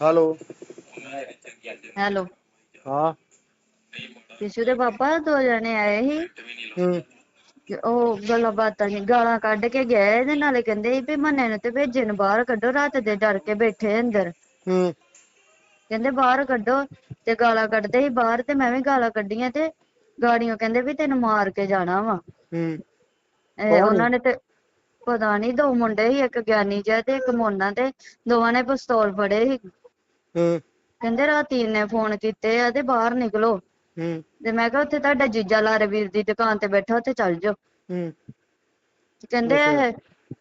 Hello. Hello. ਹਾਂ। ਪਿਛੂ ਦੇ ਪਾਪਾ ਦੋ ਜਣੇ ਆਏ ਸੀ। ਹੂੰ। ਤੇ ਉਹ ਗੱਲਾਂ ਬਾਤਾਂ ਨਹੀਂ ਗਾਲਾਂ ਕੱਢ ਕੇ ਗਏ ਇਹਦੇ ਨਾਲੇ ਕਹਿੰਦੇ ਸੀ ਵੀ ਮੰਨੇ ਨੂੰ ਤੇ ਭੇਜੇ ਨੂੰ ਬਾਹਰ ਕੱਢੋ ਰਾਤ ਦੇ ਡਰ ਕੇ ਬੈਠੇ ਅੰਦਰ। ਹੂੰ। ਕਹਿੰਦੇ ਬਾਹਰ ਕੱਢੋ ਤੇ ਗਾਲਾਂ ਕੱਢਦੇ ਸੀ ਬਾਹਰ ਤੇ ਮੈਂ ਵੀ ਗਾਲਾਂ ਕੱਢੀਆਂ ਤੇ ਗਾੜੀਆਂ ਕਹਿੰਦੇ ਵੀ ਤੈਨੂੰ ਮਾਰ ਕੇ ਜਾਣਾ ਵਾ। ਹੂੰ। ਇਹ? ਉਹਨਾਂ ਨੇ ਤੇ ਪਤਾ ਨਹੀਂ ਦੋ ਮੁੰਡੇ ਸੀ ਇੱਕ ਗਿਆਨੀ ਜਿਹਾ ਤੇ ਇੱਕ ਮੋਨਾ ਤੇ ਦੋਵਾਂ ਨੇ ਪਿਸਤੌਲ ਫੜੇ ਸੀ। ਹੂੰ। ਕਹਿੰਦੇ ਰਾਤੀ ਨੇ ਫੋਨ ਕੀਤੇ ਆ ਤੇ ਬਾਹਰ ਨਿਕਲੋ। ਹੂੰ। ਤੇ ਮੈਂ ਕਿਹਾ ਉੱਥੇ ਤੁਹਾਡਾ ਜੀਜਾ ਲਾਰਵੀਰ ਦੀ ਦੁਕਾਨ ਤੇ ਬੈਠਾ ਉੱਥੇ ਚੱਲ ਜਾਓ। ਹੂੰ। ਕਹਿੰਦੇ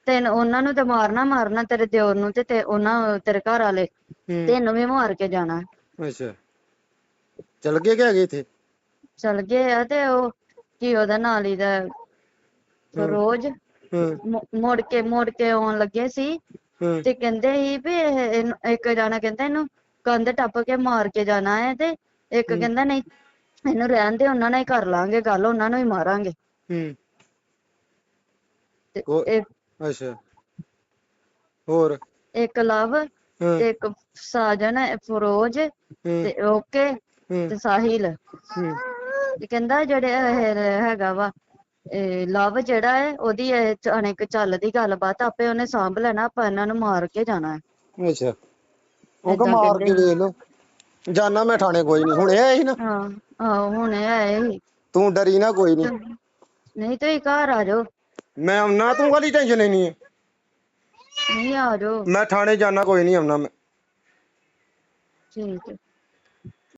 ਤੈਨੂੰ ਉਹਨਾਂ ਨੂੰ ਤੇ ਮਾਰਨਾ ਮਾਰਨਾ ਤੇਰੇ ਦਿਓਰ ਨੂੰ ਤੇ ਤੇ ਉਹਨਾਂ ਤੇਰੇ ਘਰ ਵਾਲੇ। ਹੂੰ। ਤੈਨੂੰ ਵੀ ਮਾਰ ਕੇ ਜਾਣਾ। ਅੱਛਾ। ਚਲ ਗਏ ਕਿ ਹੈਗੇ ਇੱਥੇ? ਚਲ ਗਏ ਆ ਤੇ ਉਹ ਕੀ ਉਹਦਾ ਨਾਲ ਹੀ ਦਾ ਰੋਜ਼। ਮੁੜ ਕੇ ਮੁੜ ਕੇ ਆਉਣ ਲੱਗੇ ਸੀ ਤੇ ਕਹਿੰਦੇ ਸੀ ਵੀ ਇਹ- ਇੱਕ ਜਾਣਾ ਕਹਿੰਦਾ ਇਹਨੂੰ ਕੰਧ ਟੱਪ ਕੇ ਮਾਰ ਕੇ ਜਾਣਾ ਹੈ ਤੇ ਇੱਕ। ਕਹਿੰਦਾ ਨਹੀਂ ਇਹਨੂੰ ਰਹਿਣ ਦੇ ਉਹਨਾਂ ਨਾਲ ਹੀ ਕਰ ਲਾਂਗੇ ਗੱਲ ਉਹਨਾਂ ਨੂੰ ਹੀ ਮਾਰਾਂਗੇ। ਹੂੰ। ਤੇ ਉਹ- ਇੱਕ- ਅੱਛਾ। ਹੋਰ? ਇੱਕ ਲਵ ਹੂੰ। ਤੇ ਇੱਕ ਸਾਜਨ ਫਰੋਜ਼ ਤੇ ਓਕੇ ਤੇ ਸਾਹਿਲ। ਹੂੰ। ਤੇ ਕਹਿੰਦਾ ਜਿਹੜੇ ਇਹ ਹੈਗਾ ਵਾ ਲਵ ਜਿਹੜਾ ਹੈ ਉਹਦੀ ਇਹ ਅਣੇਕ ਚੱਲਦੀ ਗੱਲਬਾਤ ਆਪੇ ਉਹਨੇ ਸਾਂਭ ਲੈਣਾ ਆਪਾਂ ਇਹਨਾਂ ਨੂੰ ਮਾਰ ਕੇ ਜਾਣਾ ਹੈ। ਅੱਛਾ। ਉਹ ਕਹ ਏਦਾਂ ਮਾਰ ਕੇ ਕਹਿੰਦੇ। ਵੇਖ ਲੋ ਜਾਨਾ ਮੈਂ ਥਾਣੇ ਕੋਈ ਨਹੀਂ ਹੁਣ ਇਹ ਆਈ ਨਾ? ਹਾਂ ਆਹੋ ਹੁਣੇ ਆਏ ਸੀ। ਤੂੰ ਡਰੀ ਨਾ ਕੋਈ ਨਹੀਂ ਨਹੀਂ ਤੁਸੀਂ ਘਰ ਆ ਜਾਓ। ਮੈਂ ਆਉਣਾ ਤੂੰ ਕਾਹਦੀ ਟੈਨਸ਼ਨ ਲੈਣੀ ਹੈ? ਨਹੀਂ ਆ ਜਾਓ। ਮੈਂ ਥਾਣੇ ਜਾਣਾ ਕੋਈ ਨਹੀਂ ਆਉਣਾ ਮੈਂ। ਠੀਕ ਹੈ।